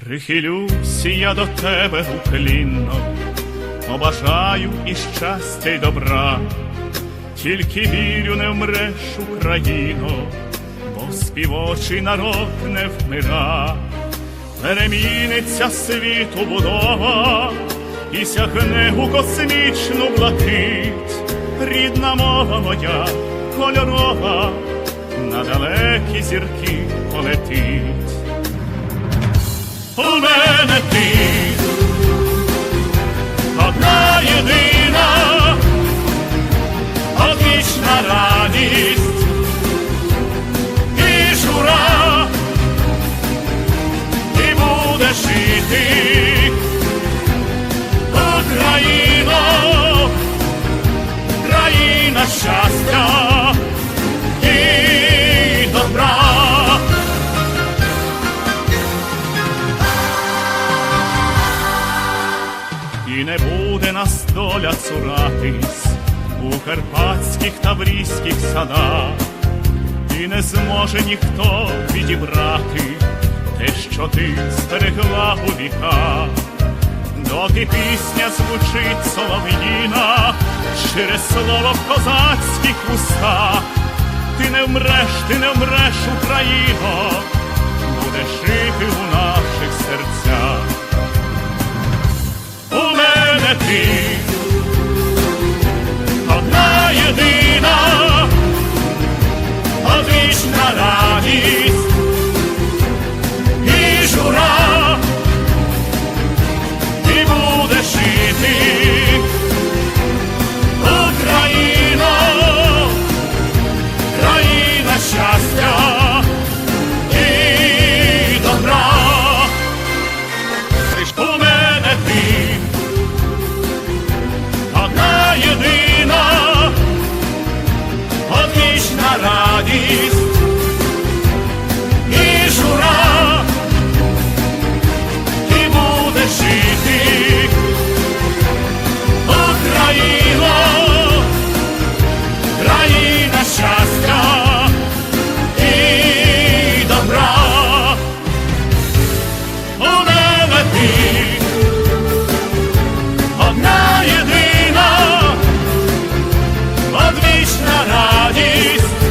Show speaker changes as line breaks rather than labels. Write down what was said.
Прихилюся я до тебе уклінно, побажаю і щастя, й добра, тільки вірю, не вмреш, Україно, бо співочий народ не вмира, переміниться світу будова і сягне у космічну блакить, рідна мова моя кольорова, на далекі зірки полетить. У мене ти. Одна єдина, одвічна радість доля цуратись у карпатських та таврійських садах, і не зможе ніхто відібрати те, що ти зберегла у віках, доки пісня звучить солов'їна, через слово в козацьких устах, ти не вмреш, ти не вмреш, Україно, буде жити у наших серцях. У мене ти. На радість.